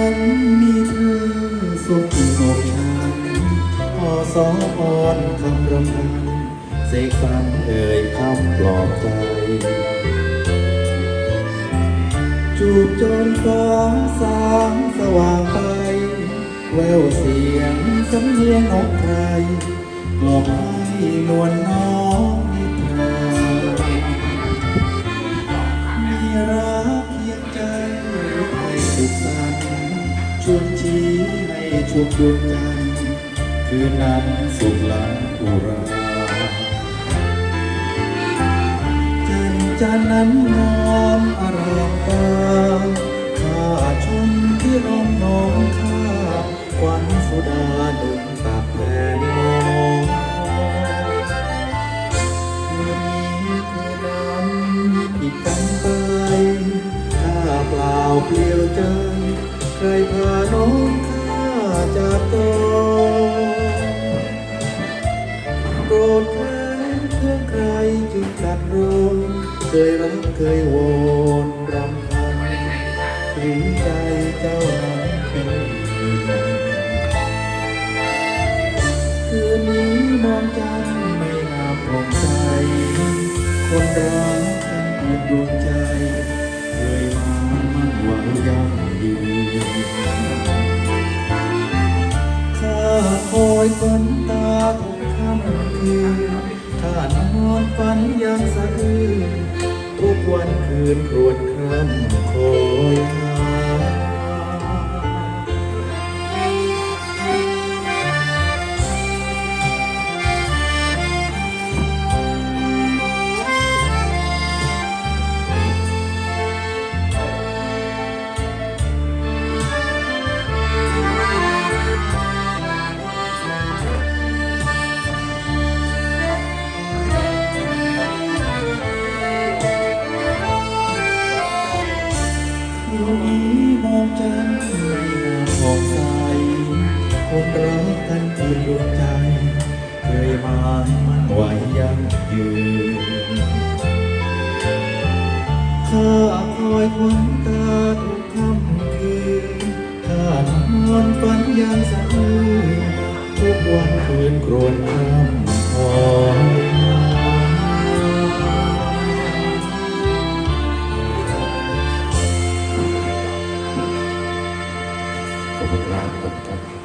ันมีเธอสุขสกฉันพอสองอนคำรำพันเสกสรรเอ่ยคำปลอบใจ จูบจนฟ้าสางสว่างไป แววเสียงสำเนียงนกไใครกลอกให้นวลน้อง ชวนชี้ให้ชุบดวงจันทร์คืนนั้นสุขลังอุราจันจันนั้นงามอารามตาข้าชมที่ร่องน้องข้าควันสุดาดุนตักแผ่นมองคืนนี้คืนนั้นผิดกันไปข้าเปล่าเปลี่ยวใจ ใครพาน้องข้าจากจอโกรธแค้นเพื่อใครจึงกัดร้อนเคยรักเคยวนรำพันหรือใจเจ้านั้นเป็นอื่นคืนนี้มองจันทร์ไม่งามผ่องใสคนรักกันเพียงดวงใจเคยมา มั่นหวังยังยืนข้าคอยฝันตาทุกค่ำคืนข้านอนฝันยังสะอื้นทุกวันคืนครวญคร่ำคอยหา วงใจ เคยมามันไหวยังยืนข้าคอยควันตาทุกค่ำคืนข้านอนฝันยังสะอื้นทุกวันคืนโกรวญคำคอยขอบคุณครับ